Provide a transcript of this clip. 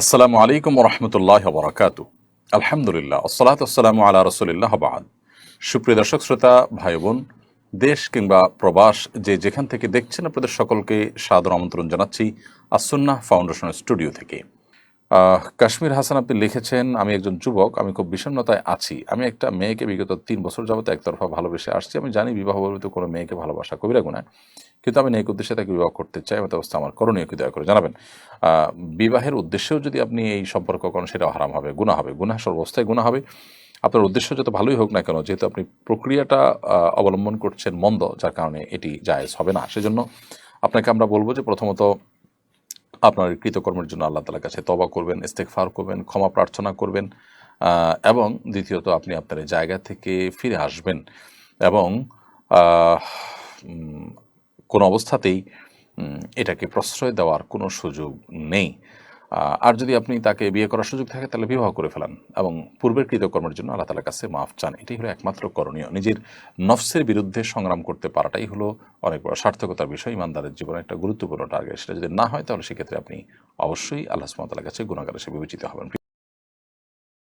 আসসালামু আলাইকুম রহমতুল্লাহ বরাকাতু আলহামদুলিল্লাহ আসসালাত আসসালামু আল্লাহ রসুলিল্লাহ বাদ সুপ্রিয় দর্শক, শ্রোতা ভাই বোন দেশ কিংবা প্রবাস যে যেখান থেকে দেখছেন, আপনাদের সকলকে সাদর আমন্ত্রণ জানাচ্ছি আসন্না ফাউন্ডেশনের স্টুডিও থেকে। কাশ্মীর হাসান আপনি লিখেছেন, আমি একজন যুবক, আমি খুব বিষণ্ণতায় আছি। আমি একটা মেয়েকে বিগত তিন বছর যাবত একতরফা ভালোবেসে আসছি। আমি জানি বিবাহ বলতে কোনো মেয়েকে ভালোবাসা কবিরা গুণায়। কিন্তু আমি নেক উদ্দেশ্যে তাকে বিবাহ করতে চাই। এমত অবস্থা আমার করণীয়, কি দয়া করে জানাবেন? বিবাহের উদ্দেশ্যেও যদি আপনি এই সম্পর্ক করেন, সেটাও হারাম হবে গুণা হবে। গুণা সর্বস্থায় গুণা হবে। আপনার উদ্দেশ্য যত ভালোই হোক না কেন, যেহেতু আপনি প্রক্রিয়াটা অবলম্বন করছেন মন্দ, যার কারণে এটি জায়েজ হবে না। সেজন্য আপনাকে আমরা বলব যে প্রথমত আপনার কৃতকর্মের জন্য আল্লাহ তালার কাছে তবা করবেন ইস্তেকফার করবেন, ক্ষমা প্রার্থনা করবেন এবং দ্বিতীয়ত আপনি আপনার জায়গা থেকে ফিরে আসবেন এবং কোনো অবস্থাতেই এটাকে প্রশ্রয় দেওয়ার কোনো সুযোগ নেই। আর যদি আপনি তাকে বিয়ে করার সুযোগ থাকে, তাহলে বিবাহ করে ফেলান এবং পূর্বের কৃতকর্মের জন্য আল্লাহ তালার কাছে মাফ চান। এটাই হলো একমাত্র করণীয়। নিজের নফসের বিরুদ্ধে সংগ্রাম করতে পারাটাই হলো অনেক বড় সার্থকতার বিষয়। ইমানদারের জীবনে একটা গুরুত্বপূর্ণ টার্গেট সেটা যদি না হয়, তাহলে সেক্ষেত্রে আপনি অবশ্যই আল্লাহ সুমতালার কাছে গুণাগার হিসেবে বিবেচিত হবেন।